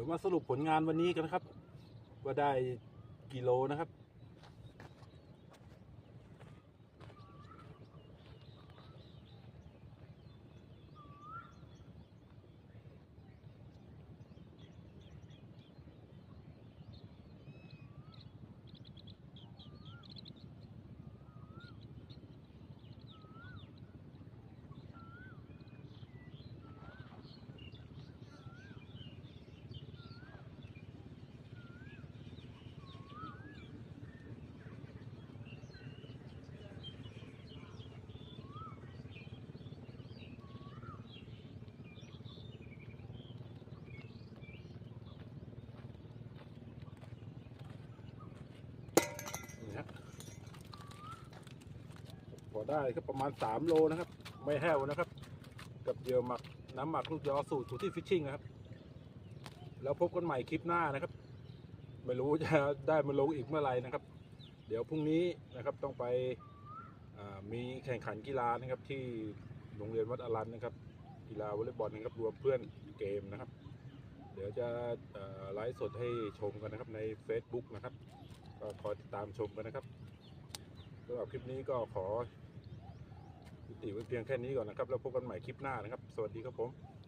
ดี๋ยวมาสรุปผลงานวันนี้กันนะครับ ว่าได้กี่โลนะครับ นี่ฮะ พอได้ก็ประมาณ 3 โลนะครับ ไม่แห้วนะครับ กับเหยื่อหมักน้ำหมักลูกยอสูตรสูตรที่ฟิชชิ่งนะครับ แล้วพบกันใหม่คลิปหน้านะครับ ไม่รู้จะได้มาลงอีกเมื่อไหร่นะครับ เดี๋ยวพรุ่งนี้นะครับต้องไปมีแข่งขันกีฬานะครับที่โรงเรียนวัดอรันนะครับ กีฬาวอลเลย์บอลนะครับรวมเพื่อนเกมนะครับ เดี๋ยวจะไลฟ์สดให้ชมกันนะครับใน Facebook นะครับก็คอยติดตามชมกันนะครับสำหรับคลิปนี้ก็ขอ ติไว้เพียงแค่นี้ก่อนนะครับ แล้วพบกันใหม่คลิปหน้านะครับ สวัสดีครับผม